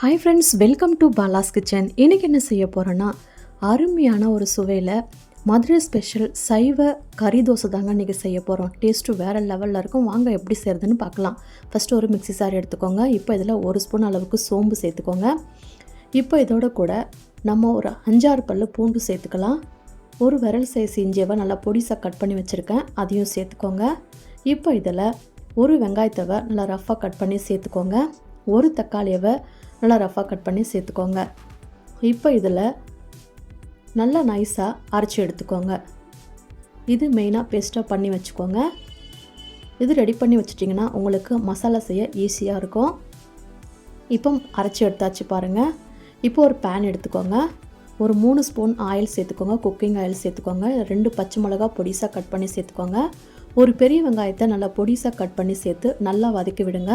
Hi friends welcome to Bala's kitchen இன்றைக்கி என்ன செய்ய போகிறேன்னா அருமையான ஒரு சுவையில் மதுரை ஸ்பெஷல் சைவ கறி தோசை தாங்க இன்றைக்கி செய்ய போகிறோம் டேஸ்ட்டு வேறு லெவலில் இருக்கும். வாங்க எப்படி செய்கிறதுன்னு பார்க்கலாம். ஃபஸ்ட்டு ஒரு மிக்ஸி சாரி எடுத்துக்கோங்க. இப்போ இதில் ஒரு ஸ்பூன் அளவுக்கு சோம்பு சேர்த்துக்கோங்க. இப்போ இதோட கூட நம்ம ஒரு அஞ்சாறு பல்லு பூண்டு சேர்த்துக்கலாம். ஒரு விரல் சைஸ் இஞ்சியவை நல்லா பொடிசாக கட் பண்ணி வச்சுருக்கேன். அதையும் சேர்த்துக்கோங்க. இப்போ இதில் ஒரு வெங்காயத்தவை நல்லா ரஃப்பாக கட் பண்ணி சேர்த்துக்கோங்க. ஒரு தக்காளியவை நல்லா ரஃப்பாக கட் பண்ணி சேர்த்துக்கோங்க. இப்போ இதில் நல்லா நைஸாக அரைச்சி எடுத்துக்கோங்க. இது மெயினாக பேஸ்ட்டாக பண்ணி வச்சுக்கோங்க. இது ரெடி பண்ணி வச்சிட்டிங்கன்னா உங்களுக்கு மசாலா செய்ய ஈஸியாக இருக்கும். இப்போ அரைச்சி எடுத்தாச்சு பாருங்கள் இப்போ ஒரு பேன் எடுத்துக்கோங்க. ஒரு மூணு ஸ்பூன் ஆயில் சேர்த்துக்கோங்க. குக்கிங் ஆயில் சேர்த்துக்கோங்க. ரெண்டு பச்சை மிளகா பொடிசாக கட் பண்ணி சேர்த்துக்கோங்க. ஒரு பெரிய வெங்காயத்தை நல்லா பொடிசாக கட் பண்ணி சேர்த்து நல்லா வதக்கி விடுங்க.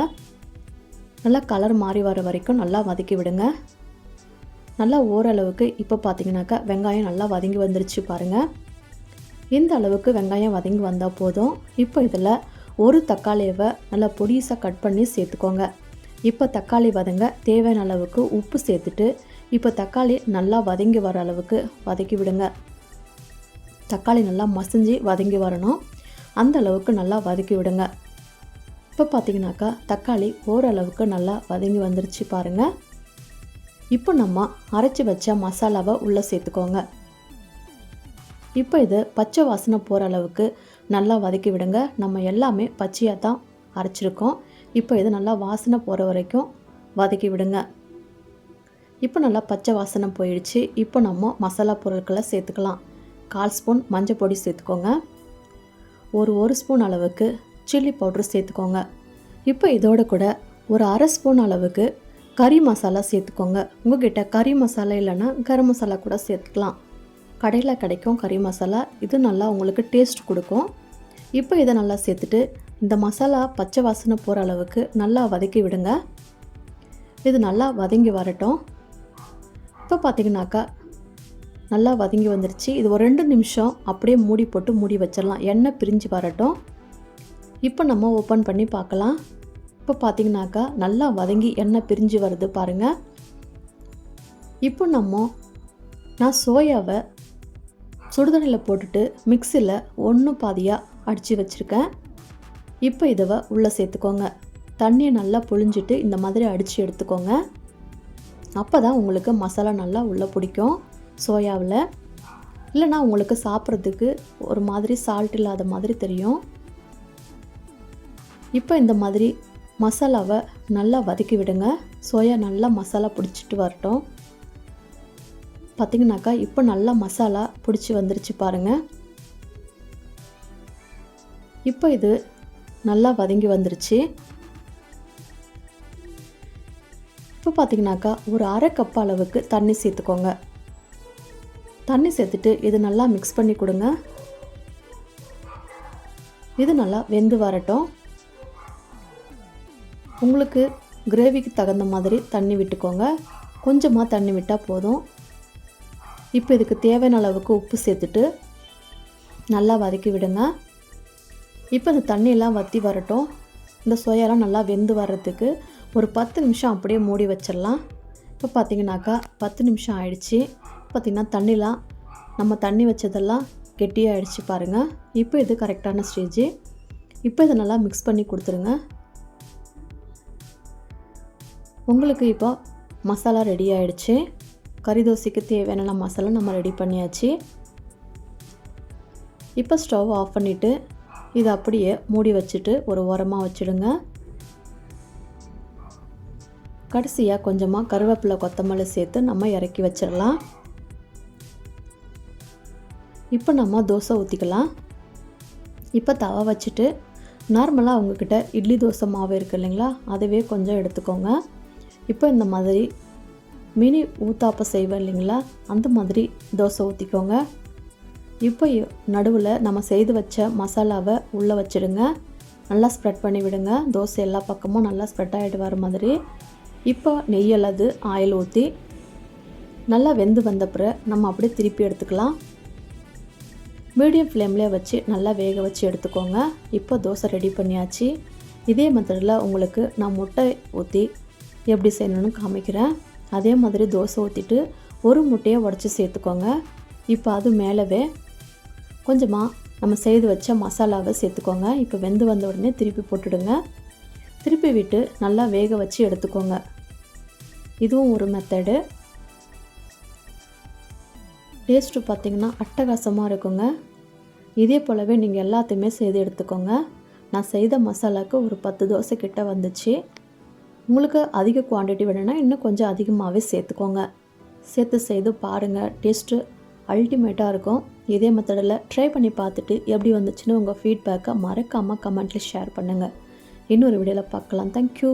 நல்லா கலர் மாறி வர வரைக்கும் நல்லா வதக்கி விடுங்க. நல்லா ஓரளவுக்கு இப்போ பார்த்தீங்கன்னாக்கா வெங்காயம் நல்லா வதங்கி வந்துருச்சு பாருங்கள் இந்த அளவுக்கு வெங்காயம் வதங்கி வந்தால் போதும். இப்போ இதில் ஒரு தக்காளியவை நல்லா பொடிசாக கட் பண்ணி சேர்த்துக்கோங்க. இப்போ தக்காளி வதங்க தேவையான அளவுக்கு உப்பு சேர்த்துட்டு இப்போ தக்காளி நல்லா வதங்கி வர அளவுக்கு வதக்கி விடுங்க. தக்காளி நல்லா மசிஞ்சு வதங்கி வரணும். அந்த அளவுக்கு நல்லா வதக்கி விடுங்க. இப்போ பார்த்தீங்கன்னாக்கா தக்காளி ஓரளவுக்கு நல்லா வதங்கி வந்துருச்சு பாருங்கள் இப்போ நம்ம அரைச்சி வச்ச மசாலாவை உள்ளே சேர்த்துக்கோங்க. இப்போ இது பச்சை வாசனை போகிற அளவுக்கு நல்லா வதக்கி விடுங்க. நம்ம எல்லாமே பச்சையாக தான் அரைச்சிருக்கோம். இப்போ இது நல்லா வாசனை போகிற வரைக்கும் வதக்கி விடுங்க. இப்போ நல்லா பச்சை வாசனை போயிடுச்சு. இப்போ நம்ம மசாலா பொருட்களை சேர்த்துக்கலாம். கால் ஸ்பூன் மஞ்சள் பொடி சேர்த்துக்கோங்க. ஒரு ஒரு ஸ்பூன் அளவுக்கு சில்லி பவுட்ரு சேர்த்துக்கோங்க. இப்போ இதோட கூட ஒரு அரை ஸ்பூன் அளவுக்கு கறி மசாலா சேர்த்துக்கோங்க. உங்ககிட்ட கறி மசாலா இல்லைன்னா கரம் மசாலா கூட சேர்த்துக்கலாம். கடையில் கிடைக்கும் கறி மசாலா. இது நல்லா உங்களுக்கு டேஸ்ட் கொடுக்கும். இப்போ இதை நல்லா சேர்த்துட்டு இந்த மசாலா பச்சை வாசனை போகிற அளவுக்கு நல்லா வதக்கி விடுங்க. இது நல்லா வதங்கி வரட்டும். இப்போ பார்த்தீங்கன்னாக்கா நல்லா வதங்கி வந்துருச்சு. இது ஒரு ரெண்டு நிமிஷம் அப்படியே மூடி போட்டு மூடி வச்சிடலாம். எண்ணெய் பிரிஞ்சு வரட்டும். இப்போ நம்ம ஓப்பன் பண்ணி பார்க்கலாம். இப்போ பார்த்தீங்கன்னாக்கா நல்லா வதங்கி எண்ணெய் பிரிஞ்சு வருது பாருங்கள் இப்போ நம்ம நான் சோயாவை சுடுதண்ணியில் போட்டுட்டு மிக்சியில் ஒன்று பாதியாக அடித்து வச்சுருக்கேன். இப்போ இதுவை உள்ளே சேர்த்துக்கோங்க. தண்ணியை நல்லா புழிஞ்சிட்டு இந்த மாதிரி அடித்து எடுத்துக்கோங்க. அப்போ தான் உங்களுக்கு மசாலா நல்லா உள்ளே பிடிக்கும் சோயாவில். இல்லைனா உங்களுக்கு சாப்பிட்றதுக்கு ஒரு மாதிரி சால்ட் இல்லாத மாதிரி தெரியும். இப்போ இந்த மாதிரி மசாலாவை நல்லா வதக்கி விடுங்க. சோயா நல்லா மசாலா பிடிச்சிட்டு வரட்டும். பார்த்திங்கனாக்கா இப்போ நல்லா மசாலா பிடிச்சி வந்துருச்சு பாருங்கள் இப்போ இது நல்லா வதங்கி வந்துருச்சு. இப்போ பார்த்தீங்கன்னாக்கா ஒரு அரை கப் அளவுக்கு தண்ணி சேர்த்துக்கோங்க. தண்ணி சேர்த்துட்டு இது நல்லா மிக்ஸ் பண்ணி கொடுங்க. இது நல்லா வெந்து வரட்டும். உங்களுக்கு கிரேவிக்கு தகுந்த மாதிரி தண்ணி விட்டுக்கோங்க. கொஞ்சமாக தண்ணி விட்டால் போதும். இப்போ இதுக்கு தேவையான அளவுக்கு உப்பு சேர்த்துட்டு நல்லா வதக்கி விடுங்க. இப்போ இந்த தண்ணியெல்லாம் வற்றி வரட்டும். இந்த சோயாலாம் நல்லா வெந்து வர்றதுக்கு ஒரு பத்து நிமிஷம் அப்படியே மூடி வச்சிடலாம். இப்போ பார்த்தீங்கன்னாக்கா பத்து நிமிஷம் ஆயிடுச்சு. பார்த்திங்கன்னா தண்ணிலாம் நம்ம தண்ணி வச்சதெல்லாம் கெட்டியாகிடுச்சு பாருங்கள் இப்போ இது கரெக்டான ஸ்டேஜ் இப்போ இதை நல்லா மிக்ஸ் பண்ணி கொடுத்துருங்க. உங்களுக்கு இப்போ மசாலா ரெடி ஆயிடுச்சு. கறி தோசைக்கு தேவையான மசாலா நம்ம ரெடி பண்ணியாச்சு. இப்போ ஸ்டவ் ஆஃப் பண்ணிவிட்டு இதை அப்படியே மூடி வச்சுட்டு ஒரு உரமாக வச்சுடுங்க. கடைசியாக கொஞ்சமாக கருவேப்பிலை கொத்தமல்லி சேர்த்து நம்ம இறக்கி வச்சிடலாம். இப்போ நம்ம தோசை ஊற்றிக்கலாம் இப்போ தவா வச்சுட்டு நார்மலாக உங்ககிட்ட இட்லி தோசை மாவு இருக்குது இல்லைங்களா? அதுவே கொஞ்சம் எடுத்துக்கோங்க. இப்போ இந்த மாதிரி மினி ஊத்தாப்பம் செய்வேன் இல்லைங்களா? அந்த மாதிரி தோசை ஊற்றிக்கோங்க இப்போ நடுவில் நம்ம செய்து வச்ச மசாலாவை உள்ளே வச்சுடுங்க. நல்லா ஸ்ப்ரெட் பண்ணி விடுங்க. தோசை எல்லா பக்கமும் நல்லா ஸ்ப்ரெட் ஆகிட்டு வர மாதிரி. இப்போ நெய் அல்லது ஆயில் ஊற்றி நல்லா வெந்து வந்த பிறகு நம்ம அப்படியே திருப்பி எடுத்துக்கலாம். மீடியம் ஃப்ளேம்லேயே வச்சு நல்லா வேக வச்சு எடுத்துக்கோங்க. இப்போ தோசை ரெடி பண்ணியாச்சு. இதே மெத்தடில் உங்களுக்கு நான் முட்டை ஊற்றி எப்படி செய்யணும்னு காமிக்கிறேன். அதே மாதிரி தோசை ஊற்றிட்டு ஒரு முட்டையை உடச்சி சேர்த்துக்கோங்க. இப்போ அது மேலவே கொஞ்சமாக நம்ம செய்து வச்ச மசாலாவை சேர்த்துக்கோங்க. இப்போ வெந்து வந்த உடனே திருப்பி போட்டுடுங்க. திருப்பி விட்டு நல்லா வேக வச்சு எடுத்துக்கோங்க. இதுவும் ஒரு மெத்தடு டேஸ்ட்டு பார்த்திங்கன்னா அட்டகாசமாக இருக்குங்க. இதே போலவே நீங்கள் எல்லாத்தையுமே செய்து எடுத்துக்கோங்க. நான் செய்த மசாலாவுக்கு ஒரு பத்து தோசை கிட்ட வந்துச்சு. உங்களுக்கு அதிக குவான்டிட்டி வேணும்னா இன்னும் கொஞ்சம் அதிகமாகவே சேர்த்துக்கோங்க. சேர்த்து செய்து பாருங்கள் டேஸ்ட்டு அல்டிமேட்டாக இருக்கும். இதே மெத்தடில் ட்ரை பண்ணி பார்த்துட்டு எப்படி வந்துச்சுன்னு உங்கள் ஃபீட்பேக்கை மறக்காமல் கமெண்ட்டில் ஷேர் பண்ணுங்கள் இன்னொரு வீடியோவில் பார்க்கலாம். தேங்க்யூ